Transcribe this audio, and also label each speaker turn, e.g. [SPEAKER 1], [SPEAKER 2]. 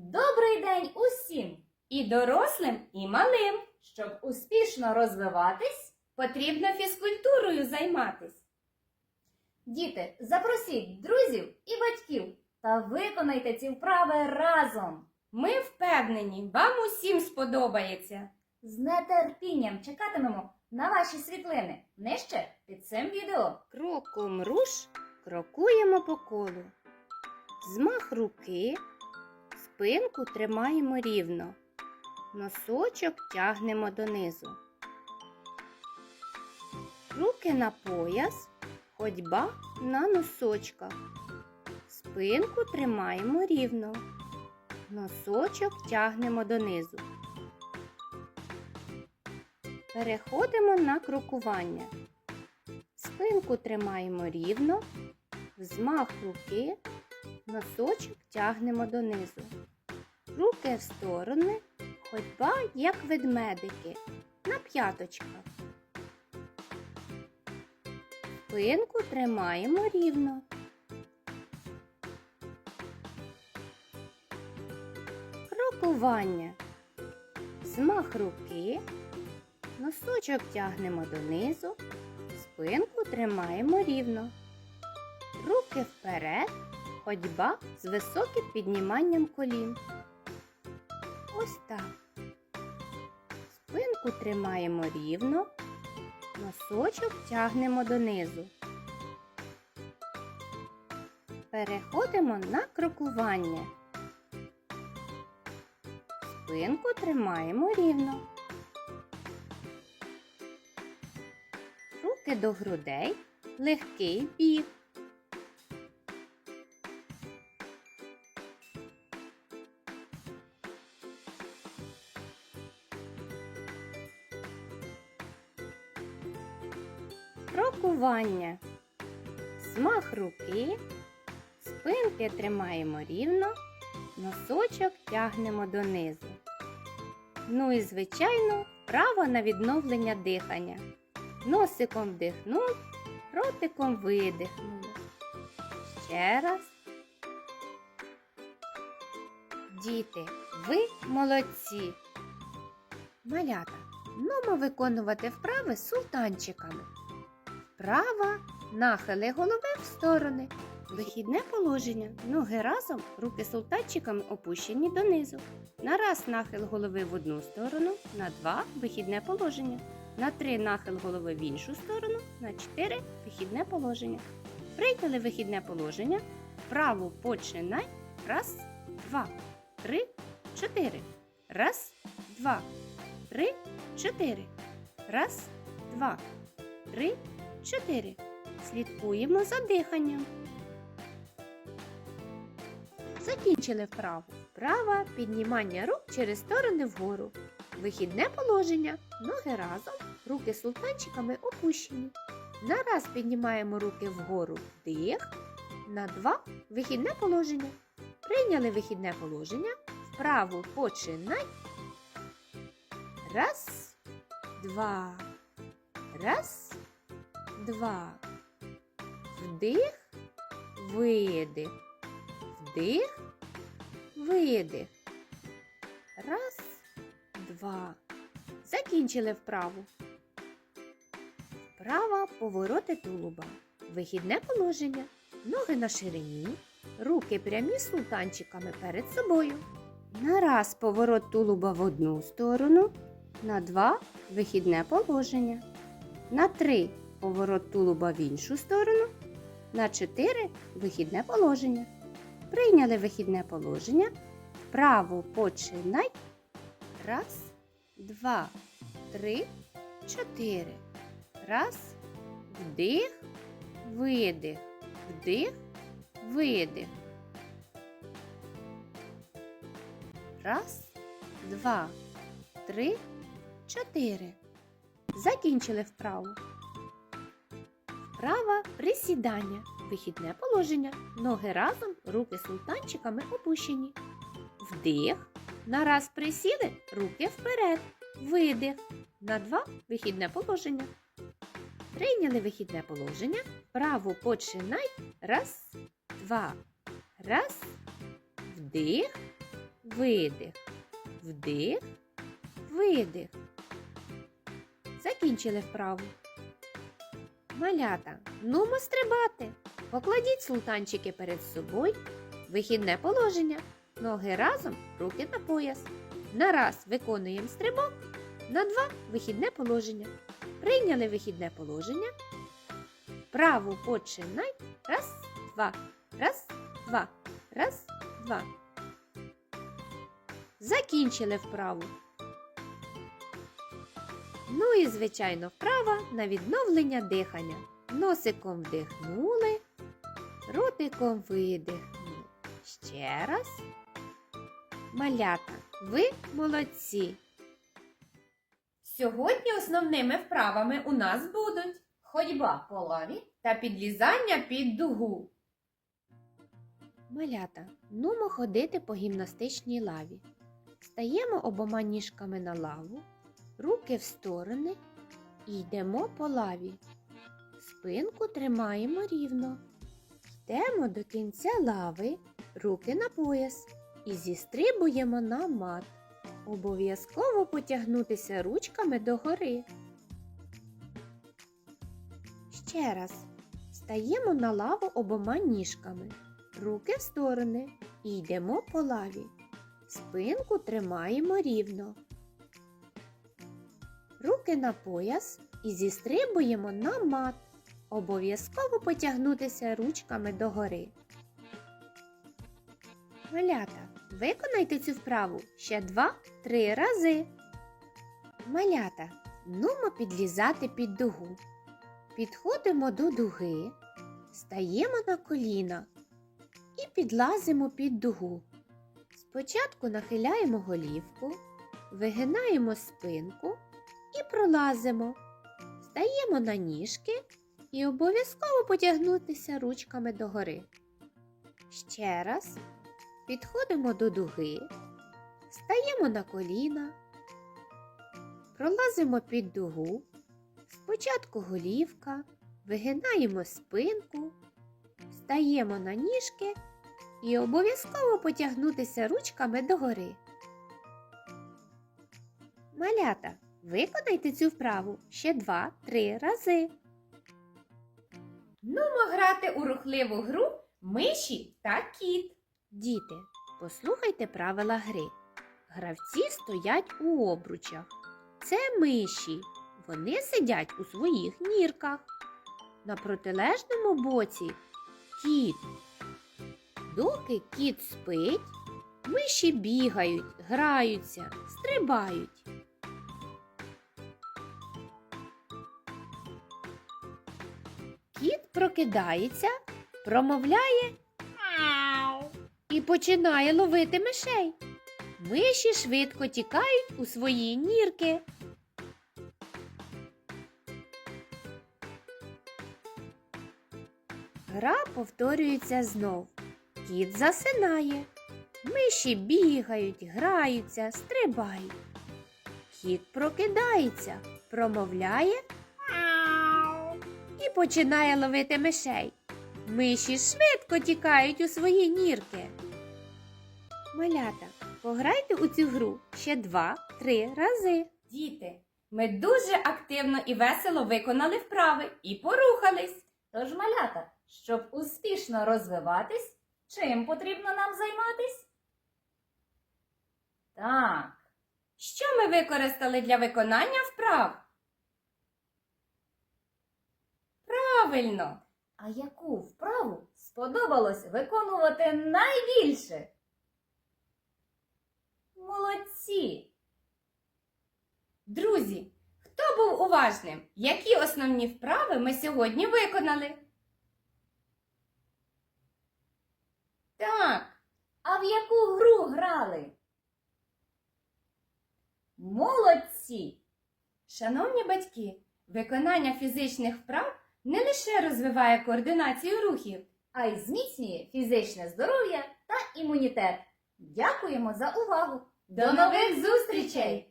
[SPEAKER 1] Добрий день усім! І дорослим, і малим. Щоб успішно розвиватись, потрібно фізкультурою займатись. Діти, запросіть друзів і батьків та виконайте ці вправи разом. Ми впевнені, вам усім сподобається. З нетерпінням чекатимемо на ваші світлини нижче під цим відео.
[SPEAKER 2] Кроком руш крокуємо по колу. Змах руки, спинку тримаємо рівно. Носочок тягнемо донизу. Руки на пояс, ходьба на носочках. Спинку тримаємо рівно. Носочок тягнемо донизу. Переходимо на крокування. Спинку тримаємо рівно, взмах руки, носочок тягнемо донизу. Руки в сторони, ходьба, як ведмедики, на п'яточках. Спинку тримаємо рівно. Крокування. Змах руки, носочок тягнемо донизу, Спинку тримаємо рівно. Руки вперед, ходьба з високим підніманням колін. Ось так. Спинку тримаємо рівно, носочок тягнемо донизу. Переходимо на крокування. Спинку тримаємо рівно. Руки до грудей, легкий біг. Крокування. Змах руки, спинки тримаємо рівно, носочок тягнемо донизу. Ну і, звичайно, право на відновлення дихання. Носиком вдихнув, ротиком видихнув. Ще раз. Діти, ви молодці. Малята, нумо виконувати вправи султанчиками. Вправа, нахили голови в сторони. Вихідне положення. Ноги разом, руки султанчиками опущені донизу. На раз нахил голови в одну сторону, на два вихідне положення. На три нахил голови в іншу сторону, на чотири вихідне положення. Прийняли вихідне положення. Вправо починай. Раз, два, три, чотири. Раз, два, три, чотири. Раз, два, три, чотири. Слідкуємо за диханням. Закінчили вправу. Вправа піднімання рук через сторони вгору. Вихідне положення. Ноги разом, руки султанчиками опущені. На раз піднімаємо руки вгору вдих. На два вихідне положення. Прийняли вихідне положення. Вправо починай. Раз, два. Раз, два. Вдих, видих. Вдих, видих. Раз, два. Закінчили вправу. Вправа повороти тулуба. Вихідне положення. Ноги на ширині. Руки прямі султанчиками перед собою. На раз поворот тулуба в одну сторону. На два вихідне положення. На три поворот тулуба в іншу сторону. На чотири вихідне положення. Прийняли вихідне положення. Вправо починай. Раз, два, три, чотири. Раз. Вдих, видих. Вдих, видих. Раз, два, три, чотири. Закінчили вправу. Вправа присідання. Вихідне положення. Ноги разом, руки султанчиками опущені. Вдих. На раз присіли, руки вперед. Видих. На два вихідне положення. Прийняли вихідне положення. Право починай. Раз, два. Раз. Вдих. видих, вдих, видих. Закінчили вправу. Малята, нумо стрибати. Покладіть султанчики перед собою. Вихідне положення. Ноги разом, руки на пояс. На раз виконуємо стрибок, на два вихідне положення. Прийняли вихідне положення. Праву починай. Раз, два, раз, два, раз, два. Закінчили вправу. Ну і, звичайно, вправа на відновлення дихання. Носиком вдихнули, ротиком видихнули. Ще раз. Малята, ви молодці.
[SPEAKER 1] Сьогодні основними вправами у нас будуть ходьба по лаві та підлізання під дугу.
[SPEAKER 2] Малята, нумо ходити по гімнастичній лаві. Стаємо обома ніжками на лаву, руки в сторони і йдемо по лаві. Спинку тримаємо рівно. Йдемо до кінця лави, руки на пояс і зістрибуємо на мат. Обов'язково потягнутися ручками догори. Ще раз. Стаємо на лаву обома ніжками, руки в сторони і йдемо по лаві. Спинку тримаємо рівно. Руки на пояс і зістрибуємо на мат. Обов'язково потягнутися ручками догори. Малята, виконайте цю вправу ще два-три рази. Малята, нумо підлізати під дугу. Підходимо до дуги, стаємо на коліна і підлазимо під дугу. Спочатку нахиляємо голівку, вигинаємо спинку пролазимо. Стаємо на ніжки і обов'язково потягнутися ручками догори. Ще раз підходимо до дуги, стаємо на коліна, пролазимо під дугу. Спочатку голівка, вигинаємо спинку, стаємо на ніжки і обов'язково потягнутися ручками догори. Малята, виконайте цю вправу ще два-три рази.
[SPEAKER 1] Нумо грати у рухливу гру миші та кіт.
[SPEAKER 2] Діти, послухайте правила гри. Гравці стоять у обручах. Це миші. Вони сидять у своїх нірках. На протилежному боці кіт. Доки кіт спить, миші бігають, граються, стрибають. Прокидається, промовляє і починає ловити мишей. Миші швидко тікають у свої нірки. Гра повторюється знов. Кіт засинає. Миші бігають, граються, стрибають. Кіт прокидається, промовляє і починає ловити мишей. Миші швидко тікають у свої нірки. Малята, пограйте у цю гру ще два-три рази.
[SPEAKER 1] Діти, ми дуже активно і весело виконали вправи і порухались. Тож, малята, щоб успішно розвиватись, чим потрібно нам займатись? Так. Що ми використали для виконання вправ? Правильно. А яку вправу сподобалось виконувати найбільше? Молодці! Друзі, хто був уважним? Які основні вправи ми сьогодні виконали? Так, а в яку гру грали? Молодці! Шановні батьки, виконання фізичних вправ не лише розвиває координацію рухів, а й зміцнює фізичне здоров'я та імунітет. Дякуємо за увагу! До нових зустрічей!